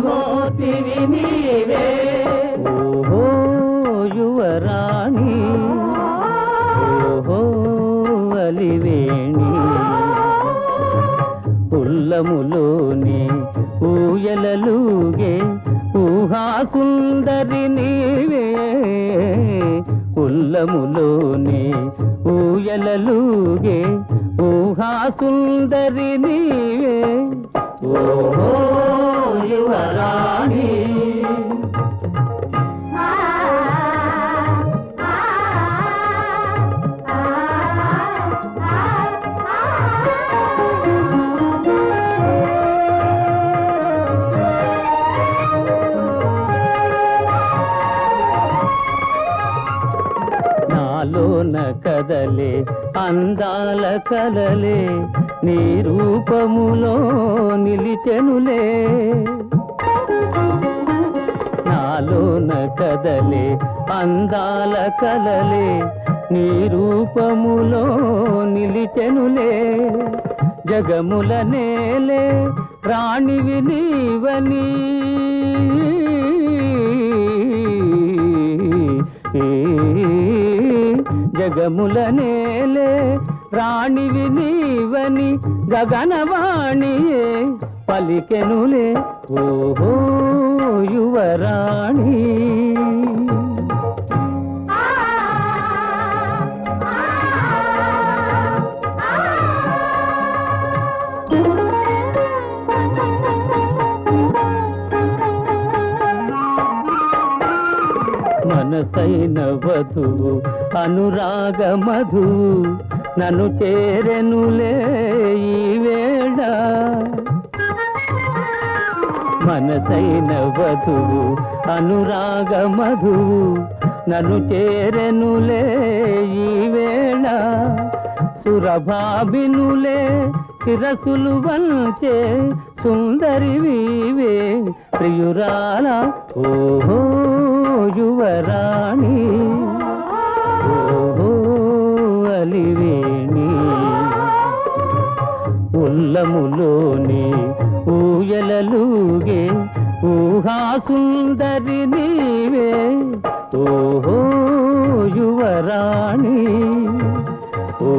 మోహనమూర్తివి నీవే. ఓహో యువరాణి. ఓహో అలివేణి. ఉల్లములోని ఊయలలుగే ఊహా సుందరి నీవే. ఉల్లములోని ఊయలలుగే ఊహా సుందరి నీవే. ఓహో నాలోన కదలే అందాల కలలే నీ రూపములో నిలిచెనులే. నాలోన కదలే అందాల కలలే నీ రూపములో నిలిచెనులే. జగముల నేలే రాణివి నీవని. జగముల నేలే రాణివి నీవని గగనవాణియే. పలికెనులే. ఓహో యువరాణి. మనసైన వధువు అనురాగ మధు నన్ను చేరెనులే ఈ మనసైన వధువు అనురాగ మధువు నన్ను చేరెనులే ఈ వేళ. సురభాబినులే శిరసులు వంచే సుందరి వీవే ప్రియురాల ఓహో యువరాణి ఊహలోని ఊయలలుగే ఊహా సుందరి నీవే. ఓహో యువరాణి ఓ